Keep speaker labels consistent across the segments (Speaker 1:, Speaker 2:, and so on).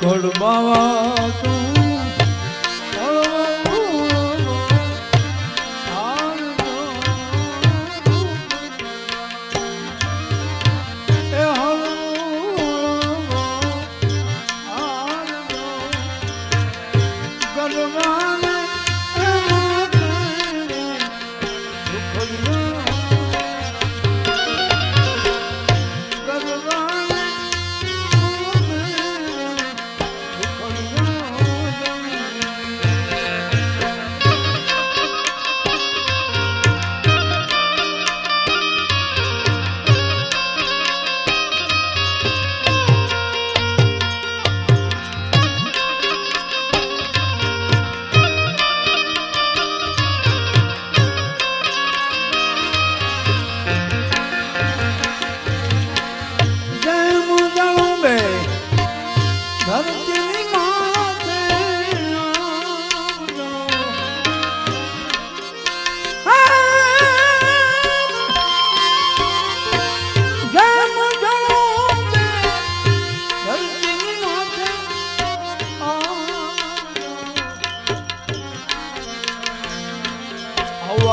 Speaker 1: કડબાવા તું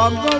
Speaker 1: I'm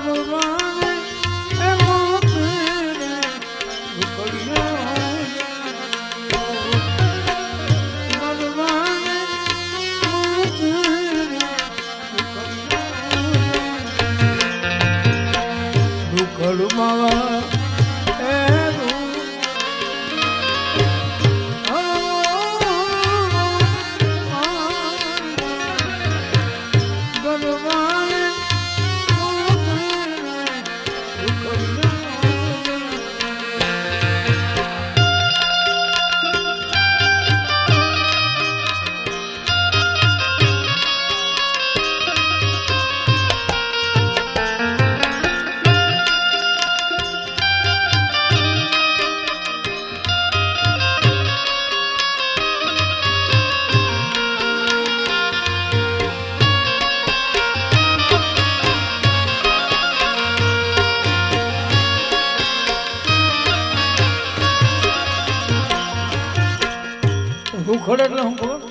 Speaker 1: રૂખડ એટલે શું ખબર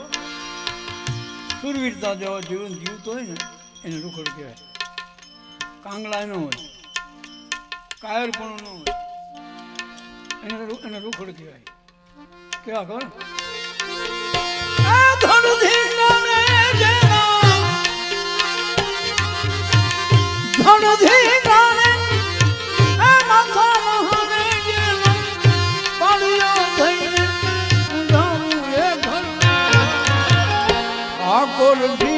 Speaker 1: સુરવીરતા જેવા જીવન જીવતો હોય ને, એને રૂખડ કહેવાય. કાંગલા ન હોય, કાયરપણું ન હોય, એને એને રૂખડ કહેવાય. કેવા ખબર? આ ધણધી ગાને will be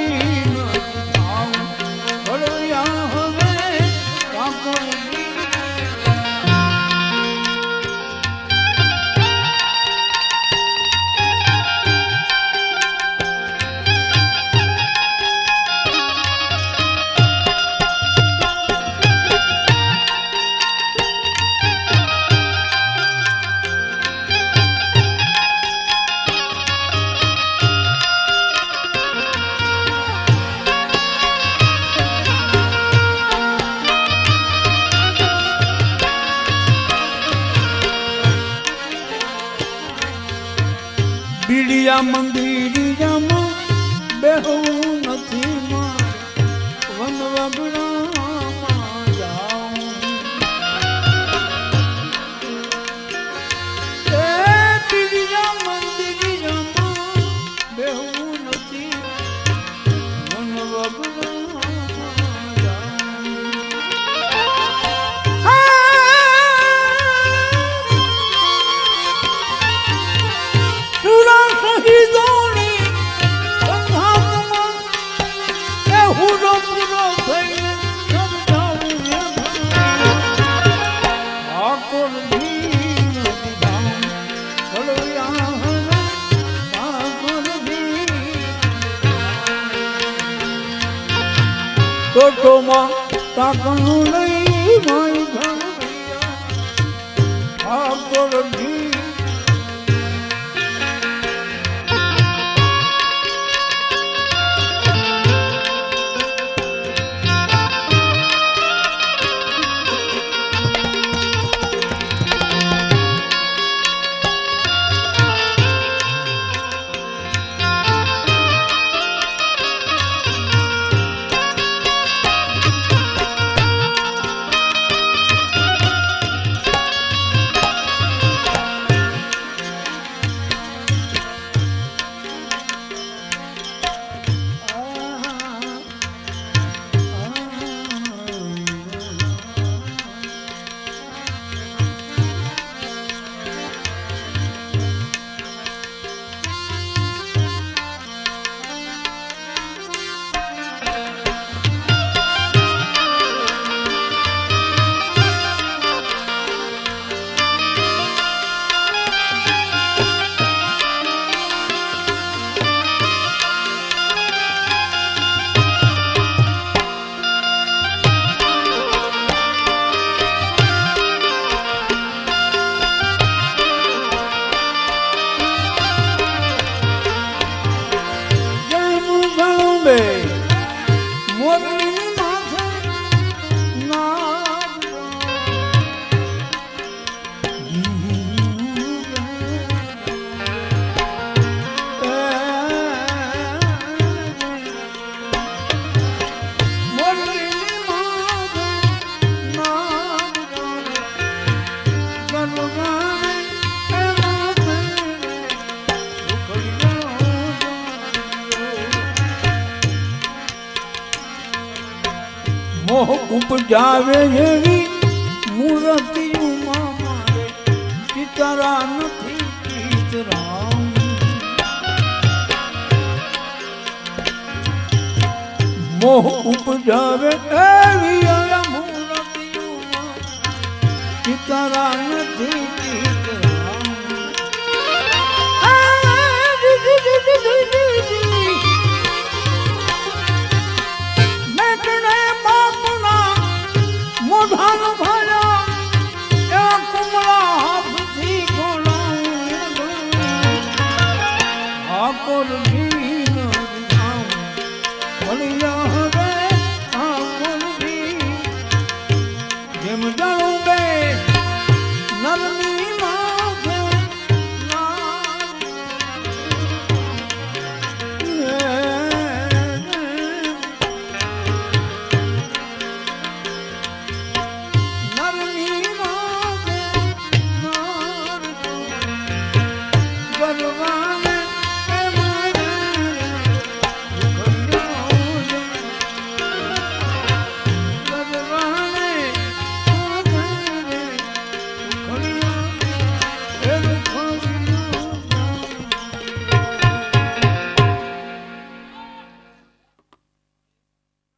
Speaker 1: બીડિયા મંદિરિયામાં બેહવું ટોટોમાં ટાકણું લઈ ઉપજાવે એવી મૂર્તિ ઉમા મારે પિતરા નથી પિતરામ મોહ ઉપજાવે એવી અયા ઉમા પિતરા નથી Hallelujah.